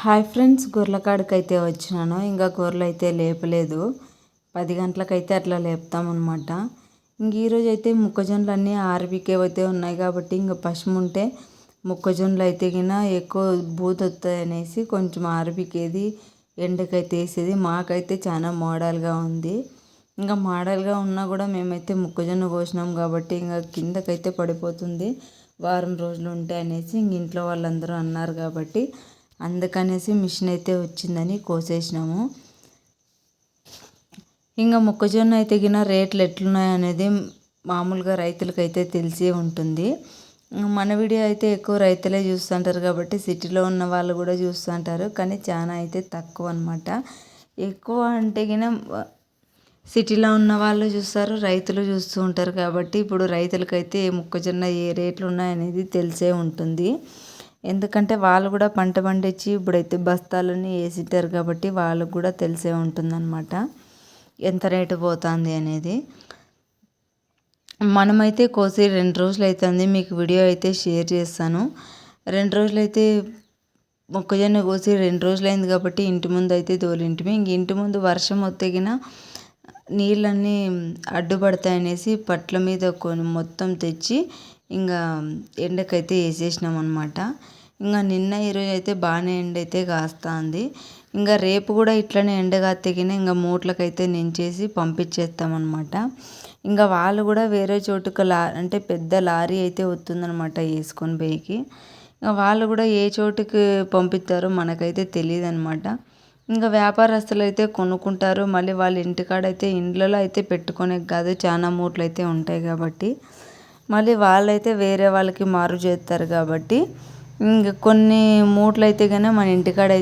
Hi friends గొర్రెల అయితే వచ్చినాను. ఇంకా గొర్రెలు అయితే లేపలేదు. పది గంటలకైతే అట్లా లేపుతామన్నమాట. ఇంక ఈరోజు అయితే మొక్కజొన్నలు అన్నీ ఆర్బీకే అయితే ఉన్నాయి కాబట్టి ఇంకా పశువు ఉంటే మొక్కజొన్నలు అయితే గిన ఎక్కువ బూత వస్తాయి అనేసి కొంచెం ఆర్బీకేది ఎండకైతే వేసేది. మాకైతే చాలా మోడల్గా ఉంది. ఇంకా మోడల్గా ఉన్నా కూడా మేమైతే మొక్కజొన్న కోసినాం కాబట్టి ఇంకా కిందకైతే పడిపోతుంది. వారం రోజులు ఉంటాయి అనేసి ఇంక ఇంట్లో వాళ్ళందరూ అన్నారు కాబట్టి అందుకనేసి మిషన్ అయితే వచ్చిందని కోసేసినాము. ఇంకా మొక్కజొన్న అయితే గిన రేట్లు ఎట్లున్నాయి అనేది మామూలుగా రైతులకైతే తెలిసే ఉంటుంది. మన వీడియో అయితే ఎక్కువ రైతులే చూస్తుంటారు కాబట్టి సిటీలో ఉన్న వాళ్ళు కూడా చూస్తుంటారు. కానీ చాలా అయితే తక్కువ అనమాట ఎక్కువ అంటే గిన సిటీలో ఉన్న వాళ్ళు చూస్తారు రైతులు చూస్తూ ఉంటారు కాబట్టి ఇప్పుడు రైతులకైతే మొక్కజొన్న ఏ రేట్లు ఉన్నాయనేది తెలిసే ఉంటుంది. ఎందుకంటే వాళ్ళు కూడా పంట పండించి ఇప్పుడైతే బస్తాలన్నీ వేసింటారు కాబట్టి వాళ్ళకు కూడా తెలిసే ఉంటుందన్నమాట. ఎంత రేటు పోతుంది అనేది. మనమైతే కోసి రెండు రోజులు అవుతుంది మీకు వీడియో అయితే షేర్ చేస్తాను. రెండు రోజులు అయితే మొక్కజొన్న కోసి రెండు రోజులు అయింది కాబట్టి ఇంటి ముందు అయితే తోలింటిమి. ఇంక ఇంటి ముందు వర్షం వత్తగిన నీళ్ళన్నీ అడ్డుపడతాయనేసి పట్ల మీద కొన్ని మొత్తం తెచ్చి ఇంకా ఎండకైతే వేసేసినాం అనమాట ఇంకా నిన్న ఈరోజు అయితే బాగానే ఎండ అయితే కాస్తుంది. ఇంకా రేపు కూడా ఇట్లనే ఎండగా తెగిన ఇంకా మూట్లకైతే నించేసి పంపించేస్తామన్నమాట. ఇంకా వాళ్ళు కూడా వేరే చోటుకు లా అంటే పెద్ద లారీ అయితే వస్తుందన్నమాట వేసుకొని పోయికి. ఇంకా వాళ్ళు కూడా ఏ చోటుకి పంపిస్తారో మనకైతే తెలియదు అనమాట ఇంకా వ్యాపారస్తులు అయితే కొనుక్కుంటారు. మళ్ళీ వాళ్ళ ఇంటికాడైతే ఇండ్లలో అయితే పెట్టుకునే కాదు చాలా మూట్లు అయితే ఉంటాయి కాబట్టి. మళ్ళీ వాళ్ళైతే వేరే వాళ్ళకి మారు చేస్తారు కాబట్టి. ఇంక కొన్ని మూటలు అయితే కానీ మన ఇంటికాడ